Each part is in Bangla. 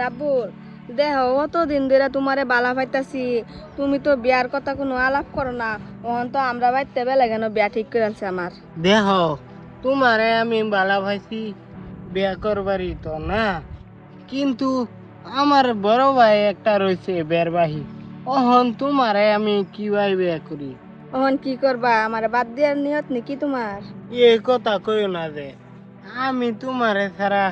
রাব্বুল দেহ অত দিন ধরে তোমারে বালা পাইতাছি। তুমি তো বিয়ার কথা কোনো আলাপ করো না। ওহন তো আমরা বাইতে বেলে কেন বিয়া ঠিক করে আনছে আমার? দেহ তোমারে আমি বালা ভাইছি বিয়া করবারই তো না। কিন্তু আমার বড় ভাই একটা রয়েছে বেরবাহি অহন তোমারে আমি কীভাবে বিয়া করি? ওহন কি করবা? আমার বাদ দেওয়ার নিয়ত নাকি তোমার? এ কথা কইও না যে আমি তোমারে ছাড়া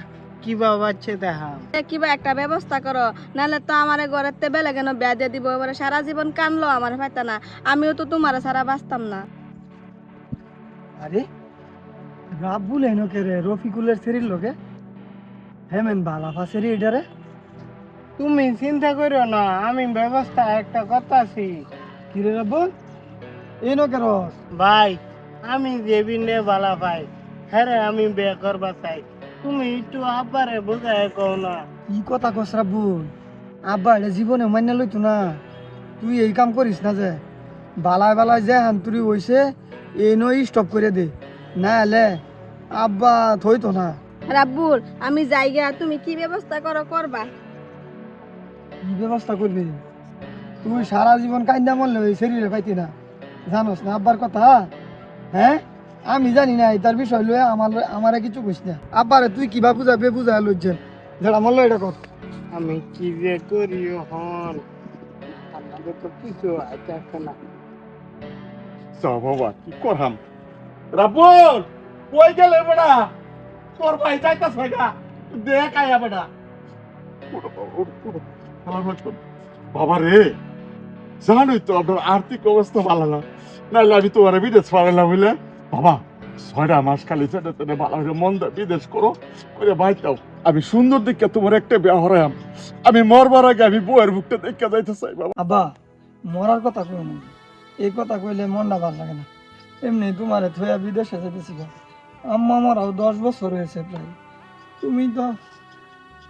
কিবা বাচ্চা দেখাম এ, কিবা একটা ব্যবস্থা করো নাহলে তো আমার ঘরের তে বেলে কেন বিয়া দিব এবারে সারা জীবন কানলো আমার পাইতা না আমিও তো তোমার ছাড়া বাঁচতাম না। আরে রাব্বুল এনো রে রফিকুলের সেরির লোকে? হেমেন বালাফা সেরি এটারে তুমি চিন্তা করো না আমি ব্যবস্থা একটা করতাছি। কি রে রাব্বুল? এনো কে রস? ভাই আমি জেবিনে বালা ভাই হ্যাঁ আমি বিয়ে করবা চাই। তুমি একটু আব্বারে বোঝায় কও না। কি কথা কস রাব্বুল আব্বা এটা জীবনে মান্য লইতো না। তুই এই কাম করিস না যে। বালায় বালায় যে হান্তুরি হইছে এনো স্টপ করে দে। না এলে আব্বা থইতো না। রাব্বুল আমি যাইগা তুমি কি ব্যবস্থা করো করবা? কি ব্যবস্থা করবি? তুই সারা জীবন কান্দা মরলে ওই শরীরে পাইতি না। জানোস না আব্বার কথা? হ্যাঁ? আমি জানি না তার বিষয় লয়ে আমার আমারে কিছু কইস না। আব্বারে তুই কিবা বুঝাবে বুঝা লইছেন। যেটা মরল এটা কর। আমি কি যে করি হন আমাদের তো কিছু আইতাছে না। যা বাবা কি করহাম রাবুল কই গেলে বেটা? তোর ভাই যাইতাছে গা দেখ আয়া বেটা। বাবা রে জানোই তো আপনার আর্থিক অবস্থা ভালো না। নাহলে আমি তোমার বিদেশ পারালাম বুঝলে? বাবা, ছয়টা মাস খালি ছেড়ে ছেড়ে ভালো করে মন বিদেশ করো করে বাইতাও আমি সুন্দর দেখে তোমার একটা বিয়া হরাম আমি মরবার আগে আমি বউয়ের বুকটা দেখে যাইতে চাই, বাবা। আব্বা, মরার কথা কই না। এই কথা কইলে মনটা ভালো লাগে না। এমনি তোমারে থইয়া বিদেশে যেতেছি আম্মা মরাও দশ বছর হয়েছে প্রায়। তুমি তো,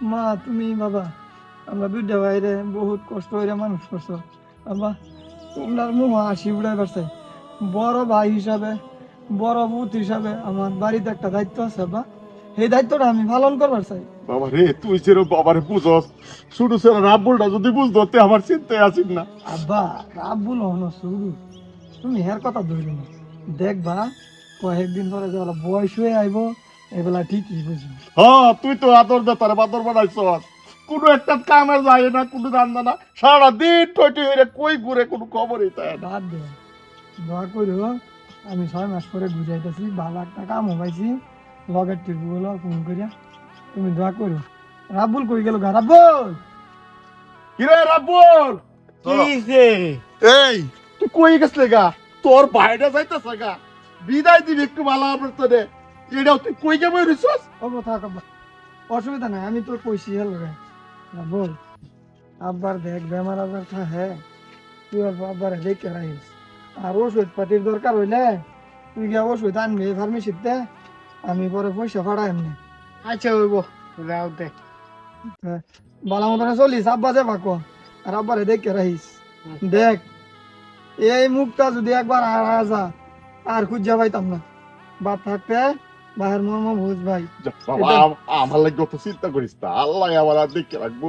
মা, তুমি বাবা, আমরা দুইটা বাইরে বহুত কষ্ট হইরে মানুষ করছ। বাবা তোমরা মুখ হাসি উড়াই পারছে বড় ভাই হিসাবে বড় বুথ হিসাবে আমার বাড়িতে একটা দায়িত্ব আছে বা সেই দায়িত্বটা আমি পালন করবার চাই। বাবা রে তুই যেরকম বাবারে বুঝস শুধু সেরা রাব্বুলটা যদি বুঝতো তে আমার চিন্তায় আসিস না। আব্বা রাব্বুল হন শুরু। তুমি হের কথা ধরবে না। দেখবা কয়েকদিন পরে যাওয়া বয়স হয়ে আইব এবেলা ঠিকই বুঝব। হ্যাঁ তুই তো আদর দে তারে বাদর বানাইছস। কোনো একটা কামে যায় না কোনো রান্না না। সারা দিন টইটই হইরে কই ঘুরে কোনো খবরই তাই বাদ দে। দোয়া করো আমি ছয় মাস পরে বুঝাইতেছি ভালো একটা কাম হবাইছি। লগের টিপু বলো ফোন করিয়া তুমি দোয়া করো। রাব্বুল কই গেল গা? রাব্বুল! কিরে রাব্বুল? কিছে এই তুই কই গেছলে গা? তোর ভাইটা যাইতেছে গা। বিদায় দিবি একটু ভালো আপনার তো রে এটাও তুই কই যাবে রিসোর্স? ও কথা কবা। অসুবিধা নাই আমি তোর কইছি হেল রে। রাব্বুল আব্বার দেখ বেমার আবার থা হ্যাঁ। তুই আর আব্বার দেখে রাখিস আর ওষুধ পাতির দরকার হইলে তুই গিয়া ওষুধ আনবি ফার্মেসিতে আমি পরে পয়সা ফাড়াই এমনি। আচ্ছা হইব। যাও দে। বালা মতনে চলিস আব্বা যে ভাকো আর আব্বারে দেখে রাখিস। দেখ এই মুখটা যদি একবার আর আসা আর খুঁজা পাইতাম না। বাপ থাকতে বাহের মর্ম বুঝ ভাই। আমার লাগে অত চিন্তা করিস না। আল্লাহ আমার আর দেখে রাখব।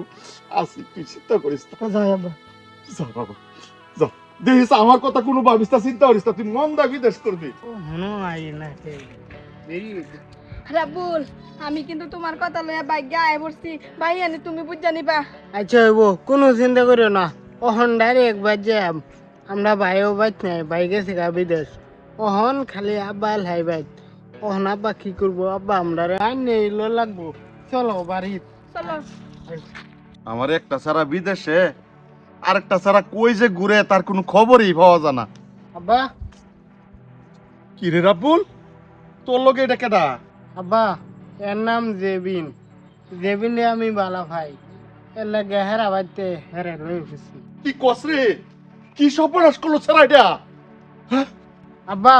আসি তুই চিন্তা করিস না। যা বাবা। যা দেখিস আমার কথা কোনো ভাবিস না চিন্তা করিস না তুই মন দা বিদেশ করবি। রাব্বুল আমি কিন্তু তোমার কথা লইয়া বাইক গায়ে পড়ছি। ভাই আনি তুমি বুঝা নিবা। আচ্ছা হইব কোনো চিন্তা করিও না। অহন ডাইরেক্ট বাদ যাম। আমরা ভাইও বাইত নাই ভাই গেছে গা বিদেশ। অহন খালি আব্বা লাই বাইত। অহন আব্বা কি করব? আব্বা আমরা আইন নেই লাগবো। চলো বাড়ি। চলো। আমার একটা সারা বিদেশে আরেকটা সারা কই যে ঘুরে তার কোনো খবরই পাওয়া যায় না। আব্বা। কি রে রাব্বুল তোর লগে এটা কেডা? আব্বা এর নাম জেবিন। জেবিনে আমি বালা ভাই। এর লাগে হেরা বাইতে হেরে লই উঠেছি। কি কস রে? কি সর্বনাশ করল সারা এটা? আব্বা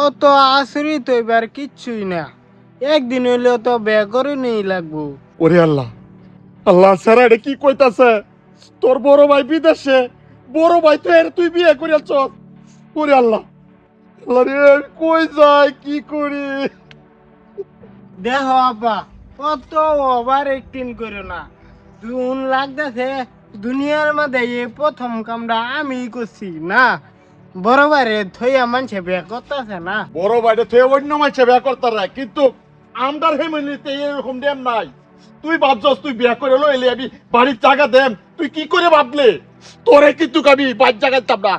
ও তো আসরি তো এবার কিচ্ছুই না। একদিন হইলেও তো বে করে নেই লাগবো। ওরে আল্লাহ। আল্লাহ সারা এটা কি কইতাছে? তোর বড় ভাই বিদেশে বড় ভাই তো এর তুই বিয়ে করিয়াছ। ওরে আল্লাহ। আল্লাহ রে কই যাই কি করি? দেখো আব্বা অত ওভার একটিং করো না। দুন লাগতেছে দুনিয়ার মধ্যে এই প্রথম কামটা আমি করছি না? বড় বাইরে থইয়া মানুষে বিয়ে করতেছে না? বড় বাইরে তুই অন্য মাইছে বিয়া করতার কিন্তু আমদার ফ্যামিলিতে এরকম ডেম নাই। তুই ভাবছস তুই বিয়া করে লো এলে আমি বাড়ির জায়গা দেম তুই কি করে ভাবলে? তোরে কিন্তু আমি বাড়ির জায়গা দিতাম না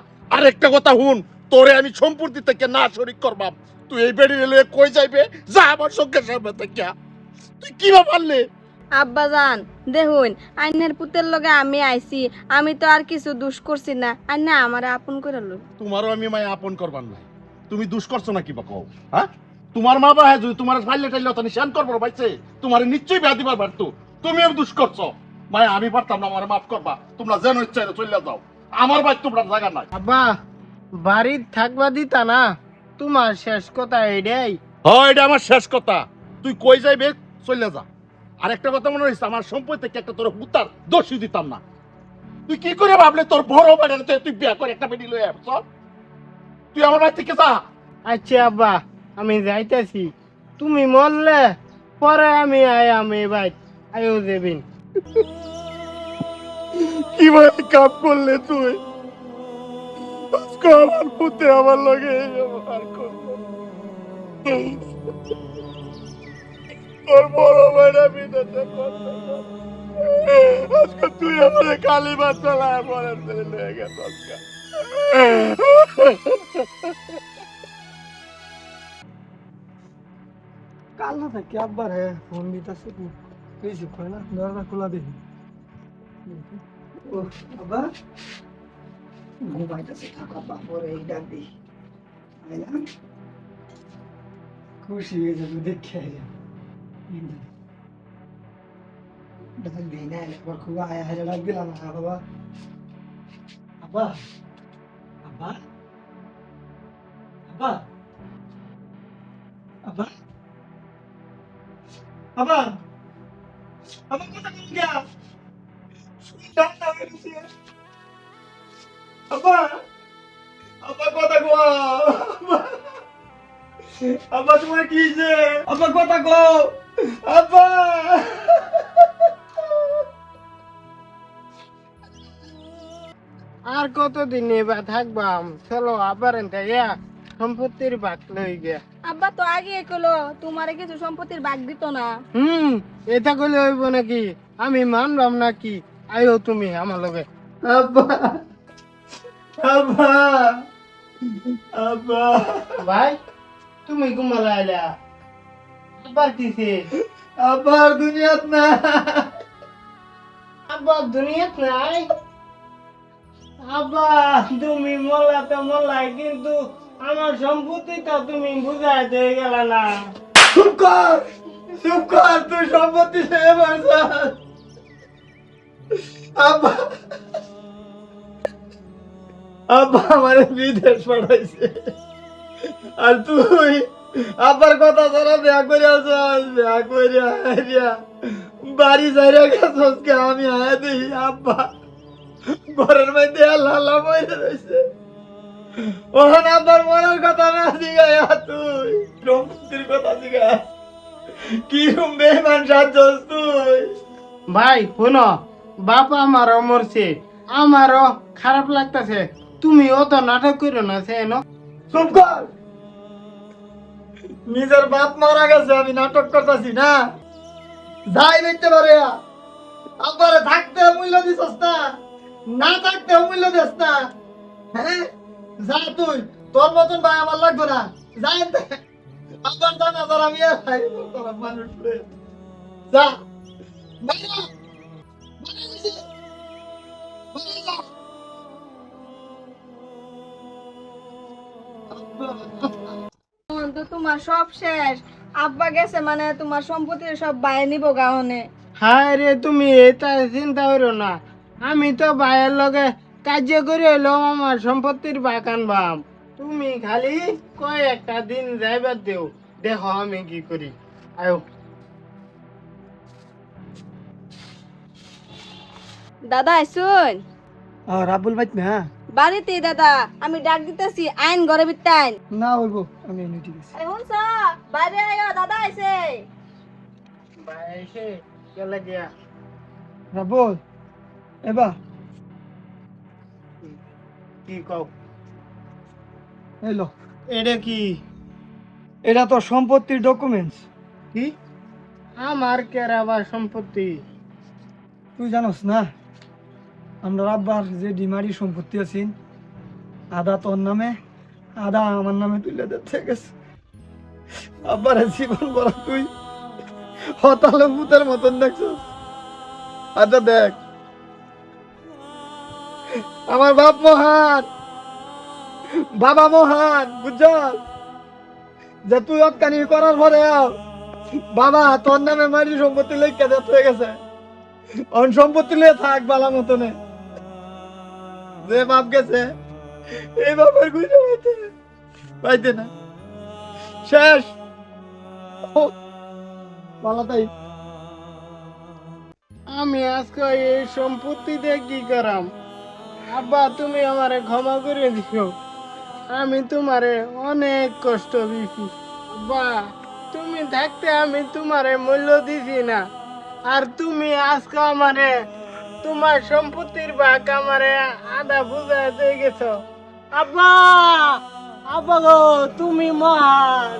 কথা হুন তোরে আমি সম্পত্তি থেকে না শরিক করবাম। তুই এই বেড়ি কই যাইবে? যা আমার সঙ্গে সামনে থেকে তুই কি পারলে আব্বা জান দেখুন আইনের পুতের লগে আমি আইছি আমি তো আর কিছু দুষ করছি না। আইনা আমারে আপন করে লই। তোমারও আমি মায় আপন করবার নাই। তুমি দুষ করছ নাকি বা কও? হ্যাঁ? তোমার মা বা যদি তোমার ফাইলে টাইলে তো নিশান করব পাইছে তোমার নিশ্চয়ই বিয়া দিবার পারতো। তুমিও দুষ করছ। মায় আমি পারতাম না আমার মাফ করবা। তোমরা যেন ইচ্ছা চলে যাও। আমার বাড়ি তোমরা জায়গা নাই। আব্বা বাড়ির থাকবা দিতা না। তোমার শেষ কথা এটাই হয় এটা আমার শেষ কথা। তুই কই যাইবে? চলে যা। আর একটা কথা মনে হয়েছে আমার সম্পত্তি থেকে একটা তোর হুতার দোষী দিতাম না। তুই কি করে ভাবলে তোর বড় বেড়াতে তুই বিয়া করে একটা বেটি লয়ে আসছ তুই আমার বাড়ি থেকে যা। আচ্ছা আব্বা আমি যাইতেছি। তুমি মরলে পরে আমি আয় আমি ভাই আয়ো দেবিন কীভাবে কাপ করলে তুই? আমার পুতে আমার লগে তোর বড় ভাইরা বিদেশে আজকে তুই আমার কালী বাচ্চা পরে লয়ে গেছ আজকে। কাল না থাকে আব্বার হ্যাঁ ফোন রিসিভ করে না? দরজা খোলা দেখি। ও আব্বা ঘুমাইতেছে থাক আব্বা পরে এই ডাক দিই আইলাম খুশি হয়ে যাবে দেখে আইলাম ডাক দিই না একবার খুব আয়া হাজার ডাক দিলাম না বাবা আব্বা আব্বা আব্বা আব্বা আব্বা আব্বা কথা কম গা কথা কো আব্বা তোমার কি যে আব্বা কথা কো আর কতদিন এবার থাকবাম চলো আবার সম্পত্তির বাক লই গিয়া। আব্বা তো আগে কলো তোমারে কিছু সম্পত্তির ভাগ দিত না। হুম এটা কইলে হইব নাকি? আমি মানবাম নাকি আয়ো তুমি আমার লগে। আব্বা আব্বা আব্বা। ভাই তুমি ঘুমালা আইলা। আবার দুনিয়াত না আবার দুনিয়াত নাই? আব্বা তুমি মলা তো মলাই কিন্তু আমার সম্পত্তিটা তুমি বুঝাই দিয়ে গেল না। চুপ কর। চুপ কর তুই সম্পত্তি মারছাস আব্বা। আব্বা আমার বিদেশ পাঠাইছে। আর তুই আব্বার কথা ছাড়া বিয়া করে আসস বিয়া করে আইয়া বাড়ি যাইয়া গেছস কে? আমি আয়া দিই, আব্বা। ঘরের মধ্যে লালা বইরে রয়েছে ওখানে আব্বার মরার কথা না জিগায়া তুই সম্পত্তির কথা জিগা কি রুম বেমান সাজস তুই? ভাই, শোনো। বাপ আমারও মরছে। আমারও খারাপ লাগতেছে। তুমি অত নাটক করো না সে চুপ কর! নিজের বাপ মারা গেছে, আমি নাটক করতেছি, না? যাই দেখতে পারে। আব্বারে থাকতে মূল্য দিছস না? না থাকতে মূল্য দিস না? হ্যাঁ? যা তুই, তোর মতন ভাই আমার লাগবে না। যাই আব্বার জানা যারা আমি মানুষ যা। যা। বাইরে তো তোমার সব শেষ। আব্বা গেছে মানে তোমার সম্পত্তি সব বাইরে নিব গাহনে হায় রে তুমি এটা চিন্তা করো না। আমি তো ভাইয়ের লগে কার্য করে এলো আমার সম্পত্তির বাগান বাম। তুমি খালি কয় একটা দিন যাইবার দেও। দেখো আমি কি করি। আয়ো। দাদা আইসুন। আর রাবুল ভাই না বাড়িতে দাদা আমি ডাক দিতেছি আইন ঘরে বিতাইন না হইব আমি এনে ঠিক আছে। আরে শুনছ? বাইরে আয়ো দাদা আইছে। ভাই এসে চলে গিয়া? রাবল এবার কি কও? এলো এটা কি? এটা তো সম্পত্তির ডকুমেন্টস কি? আমার কেরাবার সম্পত্তি। তুই জানোস না? আমরা আব্বার যে ডিমারি সম্পত্তি আছেন আদা তোর নামে, আদা আমার নামে তুলে দিতে গেছে। আব্বারে জীবন বড় তুই। হতালে ভূতের মতন দেখছিস। আচ্ছা দেখ। আমার বাপ মহান। বাবা মহান বুঝছ যে তুই অকানি করার পরে বাবা তোর নামে মারি সম্পত্তি লেখা হয়ে গেছে। অন সম্পত্তি লিয়ে থাক বালা মতনে। যে বাপ গেছে, এই বাপের গুজে পাইতে পাইতে না। শেষ। তাই। আমি আজকে এই সম্পত্তি দিয়ে কি করাম? আব্বা, তুমি আমারে ক্ষমা করে দিও। আমি তোমারে অনেক কষ্ট দিছি। আব্বা, তুমি থাকতে আমি তোমারে মূল্য দিছি না। আর তুমি আজকে আমারে তোমার সম্পত্তির বা আমারে আধা বুঝা দিয়ে গেছ। আব্বা! আব্বা গো তুমি মহান